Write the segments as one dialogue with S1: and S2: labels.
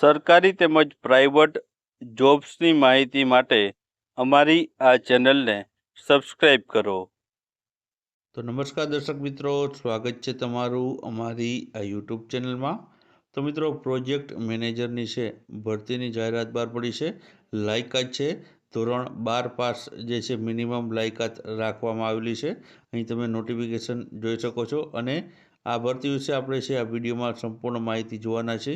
S1: સરકારી તેમજ પ્રાઇવેટ જોબ્સની માહિતી માટે અમારી આ ચેનલને સબસ્ક્રાઈબ કરો.
S2: તો નમસ્કાર દર્શક મિત્રો, સ્વાગત છે તમારું અમારી આ યુટ્યુબ ચેનલમાં. તો મિત્રો, પ્રોજેક્ટ મેનેજરની છે, ભરતીની જાહેરાત બહાર પડી છે, લાયકાત છે, ધોરણ બાર પાસ જે છે મિનિમમ લાયકાત રાખવામાં આવેલી છે. અહીં તમે નોટિફિકેશન જોઈ શકો છો અને આ ભરતી વિશે આપણે છે આ વિડીયોમાં સંપૂર્ણ માહિતી જોવાના છે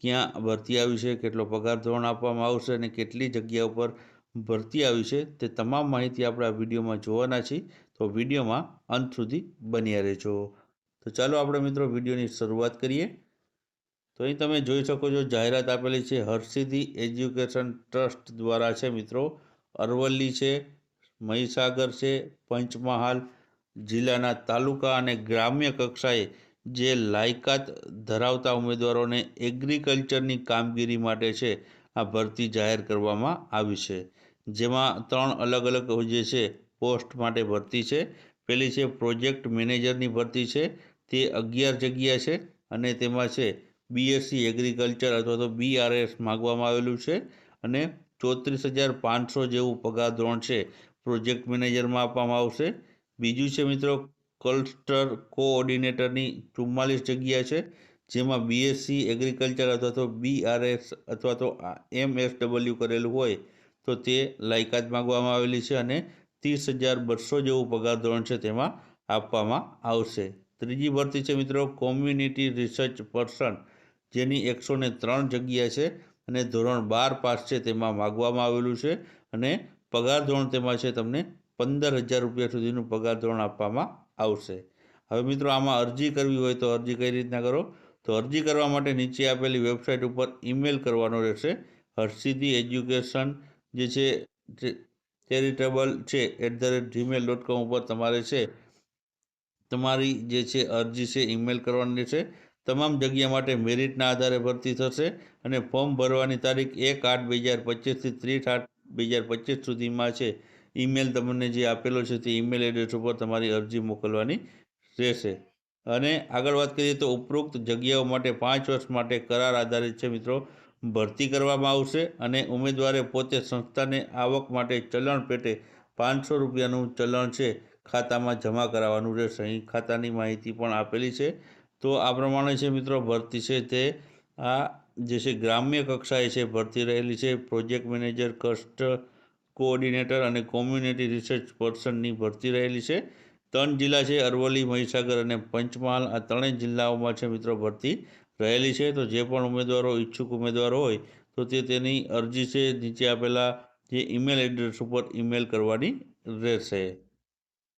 S2: ક્યાં ભરતી આવી છે, કેટલો પગાર ધોરણ આપવામાં આવશે અને કેટલી જગ્યા ઉપર ભરતી આવી છે, તે તમામ માહિતી આપણે આ વિડીયોમાં જોવાના છીએ. તો વિડીયોમાં અંત સુધી બન્યા રહેજો. તો ચાલો આપણે મિત્રો વિડીયોની શરૂઆત કરીએ. તો અહીં તમે જોઈ શકો છો, જાહેરાત આપેલી છે હર્ષિદ્ધિ એજ્યુકેશન ટ્રસ્ટ દ્વારા છે મિત્રો. અરવલ્લી છે, મહીસાગર છે, પંચમહાલ જિલ્લાના તાલુકા અને ગ્રામ્ય કક્ષાએ જે લાયકાત ધરાવતા ઉમેદવારોને એગ્રીકલ્ચરની કામગીરી માટે છે, આ ભરતી જાહેર કરવામાં આવી છે. જેમાં ત્રણ અલગ અલગ જે છે, પોસ્ટ માટે ભરતી છે. પહેલી છે, પ્રોજેક્ટ મેનેજરની ભરતી છે. તે અગિયાર જગ્યા છે અને તેમાં છે બીએસસી એગ્રીકલ્ચર અથવા તો બીઆરએસ માગવામાં આવેલું છે અને ચોત્રીસ હજાર પાંચસો જેવું પગાર ધોરણ છે, પ્રોજેક્ટ મેનેજરમાં આપવામાં આવશે. બીજું છે મિત્રો ક્લસ્ટર કોઓર્ડિનેટરની ચુમ્માલીસ જગ્યા છે, જેમાં બીએસસી એગ્રીકલ્ચર અથવા તો બીઆરએસ અથવા તો એમએસડબલ્યુ કરેલું હોય, તો તે લાયકાત માગવામાં આવેલી છે અને ત્રીસ હજાર બસો જેવું પગાર ધોરણ છે તેમાં આપવામાં આવશે. ત્રીજી ભરતી છે મિત્રો કોમ્યુનિટી રિસર્ચ પર્સન જેની એકસો ને ત્રણ જગ્યા છે અને ધોરણ બાર પાસ છે તેમાં માગવામાં આવેલું છે અને પગાર ધોરણ તેમાં છે, તમને પંદર હજાર રૂપિયા સુધીનું પગાર ધોરણ આપવામાં આવશે. હવે મિત્રો, આમાં અરજી કરવી હોય તો અરજી કઈ રીતના કરો? તો અરજી કરવા માટે નીચે આપેલી વેબસાઇટ ઉપર ઈમેલ કરવાનો રહેશે. હર્ષિદી એજ્યુકેશન જે છે ચેરિટેબલ છે at the rate Gmail dot com ઉપર તમારે છે, તમારી જે છે અરજી છે, ઈમેલ કરવાની રહેશે તમામ જગ્યા માટે મેરિટના આધારે ભરતી થશે અને ફોર્મ ભરવાની તારીખ એક આઠ બે હજાર પચીસથી ત્રીસ આઠ બે હજાર પચીસ સુધીમાં છે. ઈમેલ તમને જે આપેલો છે તે ઈમેલ એડ્રેસ ઉપર તમારી અરજી મોકલવાની રહેશે. અને આગળ વાત કરીએ તો ઉપરોક્ત જગ્યાઓ માટે પાંચ વર્ષ માટે કરાર આધારિત છે મિત્રો. ભરતી કરવામાં આવશે અને ઉમેદવારે પોતે સંસ્થાને આવક માટે ચલણ પેટે પાંચસો રૂપિયાનું ચલણ છે ખાતામાં જમા કરાવવાનું રહેશે. અહીં ખાતાની માહિતી પણ આપેલી છે. તો આ પ્રમાણે છે મિત્રો ભરતી છે તે આ જે છે ગ્રામ્ય કક્ષાએ છે ભરતી રહેલી છે. પ્રોજેક્ટ મેનેજર, કસ્ટ કોઓર્ડિનેટર અને કોમ્યુનિટી રિસર્ચ પર્સનની ભરતી રહેલી છે. ત્રણ જિલ્લા છે, અરવલ્લી, મહીસાગર અને પંચમહાલ. આ ત્રણેય જિલ્લાઓમાં છે મિત્રો ભરતી રહેલી છે. તો જે પણ ઉમેદવારો ઈચ્છુક ઉમેદવારો હોય, તો તે તેની અરજી છે. નીચે આપેલા જે ઈમેલ એડ્રેસ ઉપર ઈમેલ કરવાની રહેશે.